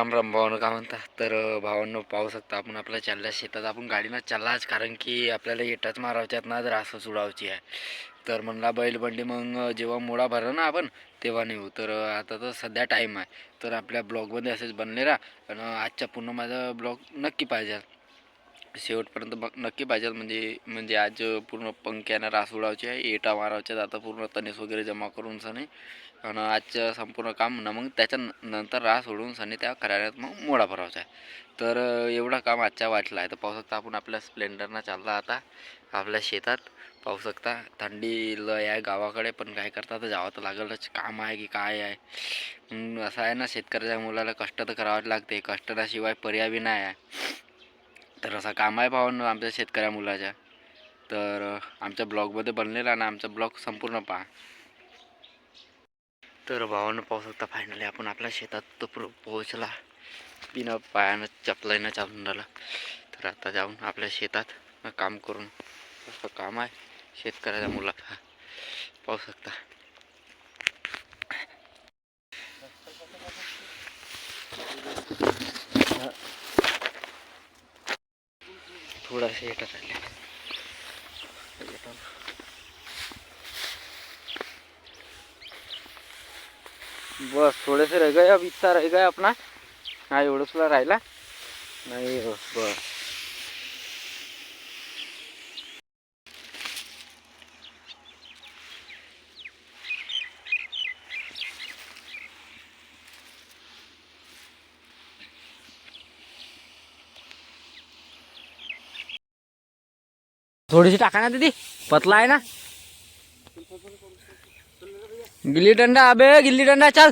राम राम भावानं का म्हणता? तर भावांनो पाहू शकता आपण आपल्या चालल्या शेतात आपण गाडीनं चाललाच कारण की आपल्याला येटाच मारावच्यात ना तर असं सोडावची आहे. तर म्हणला बैलबंडी मग जेव्हा मोडा भरला ना आपण तेव्हा नेऊ. तर आता तर सध्या टाईम आहे. तर आपल्या ब्लॉगमध्ये असेच बनले राहा आणि आजच्या पूर्ण माझा ब्लॉग नक्की पाहिजे. शेवटपर्यंत बघ नक्की पाहिजे म्हणजे म्हणजे आज पूर्ण पंख्यानं रास उडावची आहे एटा मारावच्यात आता पूर्ण तणेस वगैरे जमा करून सने आणि आजचं संपूर्ण काम ना मग त्याच्या नंतर रास उडवून सनी त्या खऱ्यात मग मोडा भरावचा आहे. तर एवढा काम आजच्या वाटला आहे. तर पाहू शकता आपण आपल्या स्प्लेंडरनं चालला आता आपल्या शेतात. पाहू शकता थंडी लय आहे गावाकडे पण काय करता तर जावं तर लागलच. काम आहे की काय आहे? असं आहे ना शेतकऱ्याच्या मुलाला कष्ट तर करावंच लागते. कष्टाशिवाय पर्याय बी नाही आहे. तर असं काम आहे भावांनो आमच्या शेतकऱ्या मुलाच्या. तर आमच्या ब्लॉगमध्ये बनलेला ना आमचा ब्लॉग संपूर्ण पहा. तर भावानं पाहू शकता फायनली आपण आपल्या शेतात तो पोहोचला. बिना पायानं चपलाईनं चालून राहिला तर आता जाऊन आपल्या शेतात काम करून असं काम आहे. शेतकऱ्याच्या मुलाचा पाहू शकता. थोडासा येटा आले बस थोडेसे रह गए अब इच्छा रह गए अपना. हा एवढं तुला राहिला? नाही हो, बस. थोडीशी टाका ना दीदी पतला आहे ना गिल्ली डंडा अबे गिल्ली डंडा चल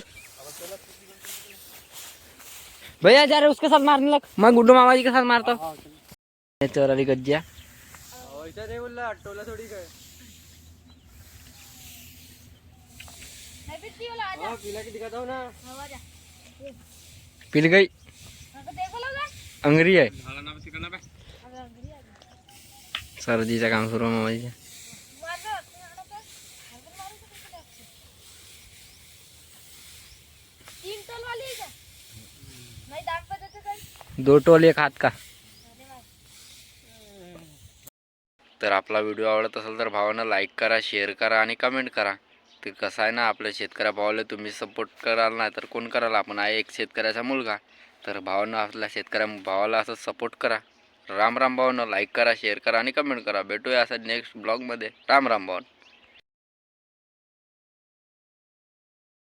भैया जा रहे उसके साथ मारने लग मैं गुड्डू मामा जी के साथ मारता हूँ चोर अली गज्जिया नाही बोलला टोला थोडी काय हो पिला की दिखाता हूं ना पिल गई अंगरी आहे सर्दीचं काम सुरू आहे मामाजीच्या दो टोल एक हात का? तर आपला व्हिडिओ आवडत असेल तर भावानं लाईक करा शेअर करा आणि कमेंट करा. ते कसं आहे ना आपल्या शेतकऱ्या भावाला तुम्ही सपोर्ट कराल ना तर कोण कराल? आपण आहे एक शेतकऱ्याचा मुलगा. तर भावानं आपल्या शेतकऱ्या भावाला असं सपोर्ट करा. राम राम भावानं लाईक करा शेअर करा आणि कमेंट करा. भेटूया असं नेक्स्ट ब्लॉगमध्ये राम राम भावन.